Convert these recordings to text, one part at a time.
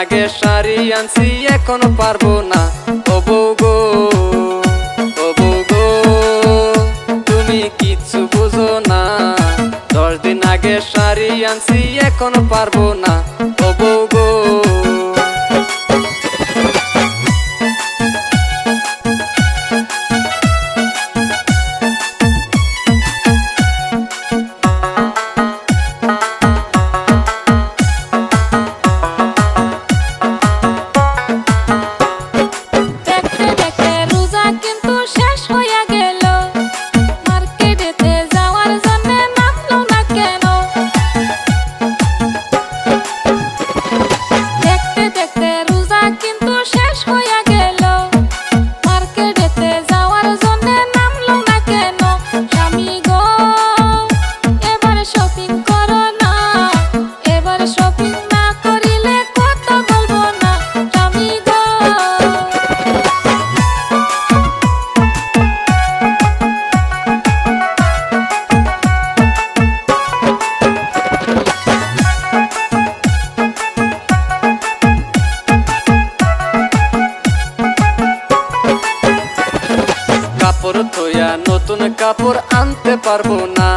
আগে শাড়ি আনছি, এখনও পারব না। ও গো ও গো তুমি কিচ্ছু বুঝো না। দশ দিন আগে শাড়ি আনছি, এখনও পারব না। কাপড় থইয়া নতুন কাপড় আনতে পারব না।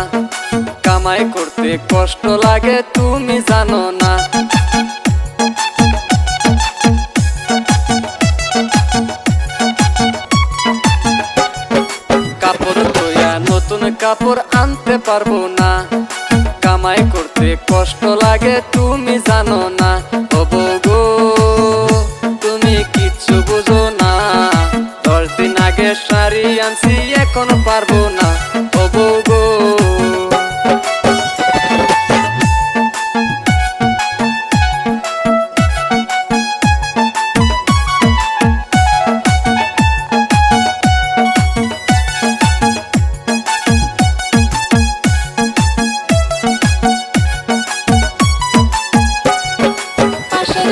কামাই করতে কষ্ট লাগে, তুমি জানো না। কাপড় ধোয়া নতুন কাপড় আনতে পারব না। কামাই করতে কষ্ট লাগে, তুমি জানো না। তুমি কিচ্ছু বুঝো না। এখন পারব না ও বউ গো। পাশের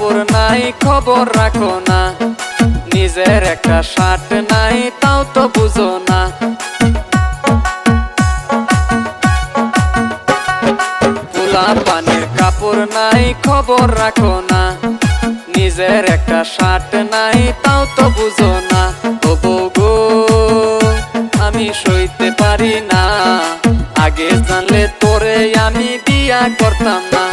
কাপড় নাই, খবর রাখো না। নিজের একটা শার্ট নাই, তাও তো বুঝো না। নাই, খবর রাখো না। নিজের একটা শার্ট নাই, তাও তো বুঝো না। বউ গো, আমি সইতে পারি না। আগে জানলে তোরে আমি বিয়া করতাম না।